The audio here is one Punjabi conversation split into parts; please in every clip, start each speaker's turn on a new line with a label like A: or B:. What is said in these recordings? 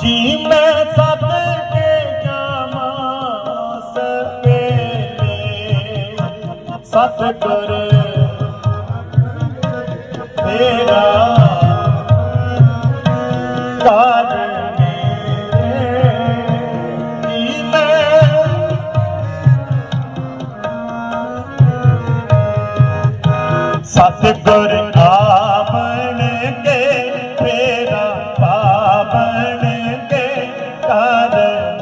A: ਜੀ ਮੈਂ ਸੱਦ ਕੇ ਜਾਵਾਂ ਸਵੇਰੇ ਸਤਿਗੁਰ ਤੇਰਾ ਕਾਜ ਸਤਿਗੁਰ ਕਰ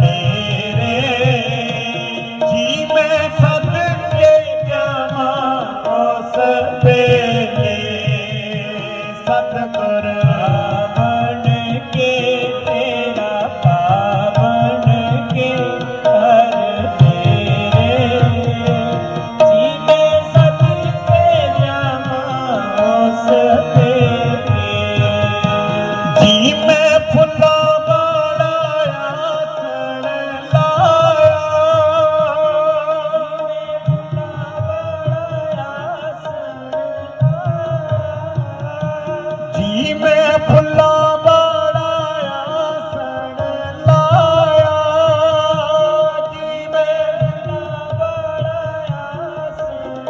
A: ਜੀ ਮੈਂ ਫੁੱਲਾਂ ਵਾਲਾ ਆਸਣ ਲਾਇਆ। ਜੀ ਮੈਂ ਫੁੱਲਾਂ ਵਾਲਾ ਆਸਣ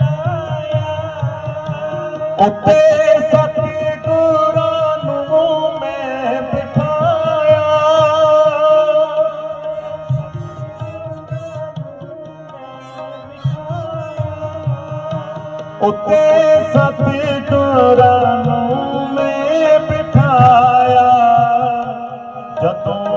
A: ਲਾਇਆ। ਉੱਤੇ ਸਤੀ ਗੁਰਾਂ ਮੈਂ ਬਿਠਾਇਆ। ਉੱਤੇ ਸਤੀ ਗੁਰਾਂ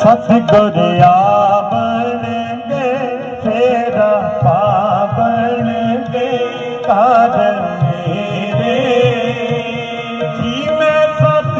A: ਸਤਿਗੁਰ ਆਵਣਗੇ ਪਾਵਣਗੇ ਕਾਰਨ ਮੇਰੇ। ਜੀ ਮੈਂ ਸਤ